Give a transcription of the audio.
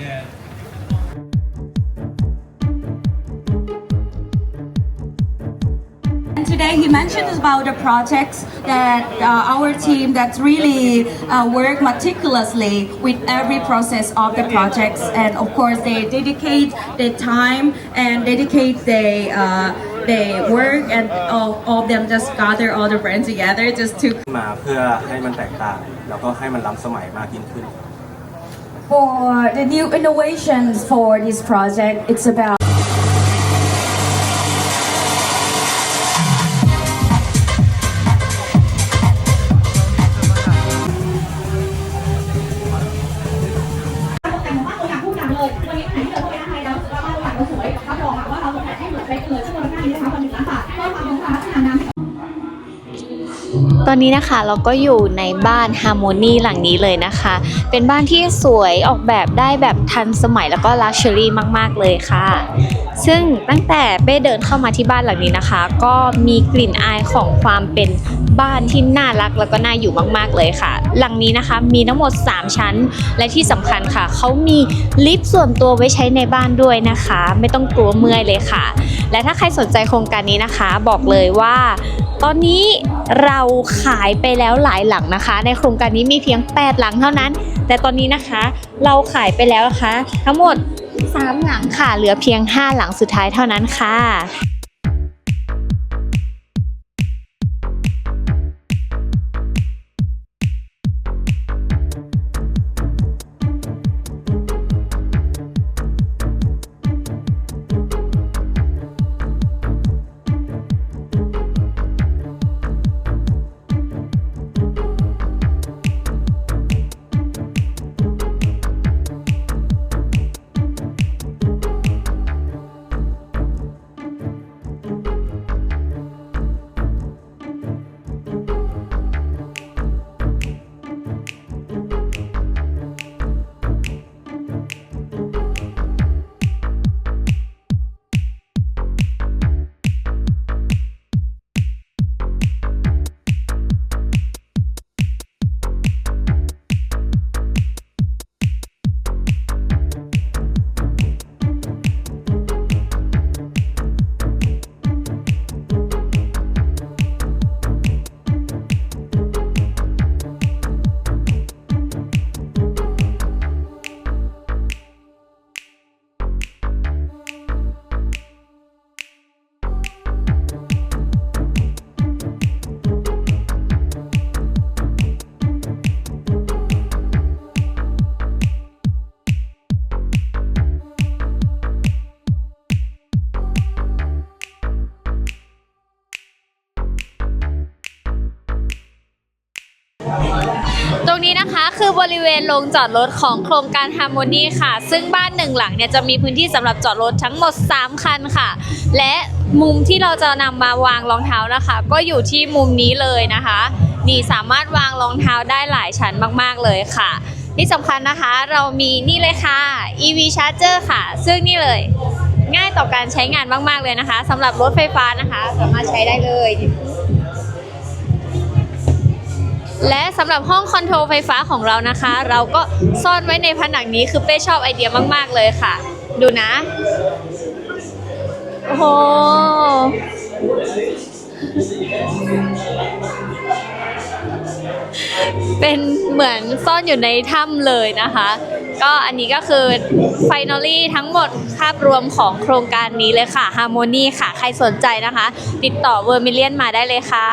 Yeah. And today he mentioned about the projects that uh, our team that really uh, work meticulously with every process of the projects and of course they dedicate their time and dedicate their uh, their work and all, all of them just gather all the brands together just to มาเพื่อให้มันแตกต่าง แล้วก็ให้มันล้ำสมัยมากยิ่งขึ้น for the new innovations for this project it's about ตอนนี้นะคะเราก็อยู่ในบ้านฮาร์โมนีหลังนี้เลยนะคะ เป็นบ้านที่สวยออกแบบได้แบบทันสมัยแล้วก็ลักชัวรี่มาก ๆ เลยค่ะ ซึ่งตั้งแต่เป้เดินเข้ามาที่บ้านหลังนี้นะคะ ก็มีกลิ่นอายของความเป็นบ้านที่น่ารักแล้วก็น่าอยู่มาก ๆ เลยค่ะ หลังนี้นะคะมีทั้งหมด 3 ชั้น และที่สำคัญค่ะ เขามีลิฟต์ส่วนตัวไว้ใช้ในบ้านด้วยนะคะ ไม่ต้องกลัวเมื่อยเลยค่ะ และถ้าใครสนใจโครงการนี้นะคะ บอกเลยว่า ตอนนี้เราขายไปแล้วหลายหลังนะคะ ในโครงการนี้มีเพียง 8 หลังเท่านั้น แต่ตอนนี้นะคะเราขายไปแล้วนะคะ ทั้งหมด 3 หลังค่ะ เหลือเพียง 5 หลังสุดท้ายเท่านั้นค่ะ ตรงนี้นะคะคือบริเวณโรงจอดรถของโครงการ Harmony ค่ะ ซึ่งบ้านหนึ่งหลังเนี่ยจะมีพื้นที่สำหรับจอดรถทั้งหมด 3 คันค่ะ และมุมที่เราจะนำมาวางรองเท้านะคะ ก็อยู่ที่มุมนี้เลยนะคะ นี่สามารถวางรองเท้าได้หลายชั้นมากๆเลยค่ะ ที่สำคัญนะคะเรามีนี่เลยค่ะ EV Charger ค่ะ ซึ่งนี่เลย ง่ายต่อการใช้งานมาก ๆ เลยนะคะสำหรับรถไฟฟ้านะคะ สามารถใช้ได้เลย และสำหรับห้องคอนโทรลไฟฟ้าของเรานะคะ เราก็ซ่อนไว้ในผนังนี้คือเป้ชอบไอเดียมาก ๆ เลยค่ะ ดูนะ โอ้โหเป็นเหมือนซ่อนอยู่ในถ้ำเลยนะคะ ก็อันนี้ก็คือไฟนอลี่ทั้งหมดภาพรวมของโครงการนี้เลยค่ะ Harmony ค่ะ ใครสนใจนะคะ ติดต่อเวอร์มิเลียนมาได้เลยค่ะ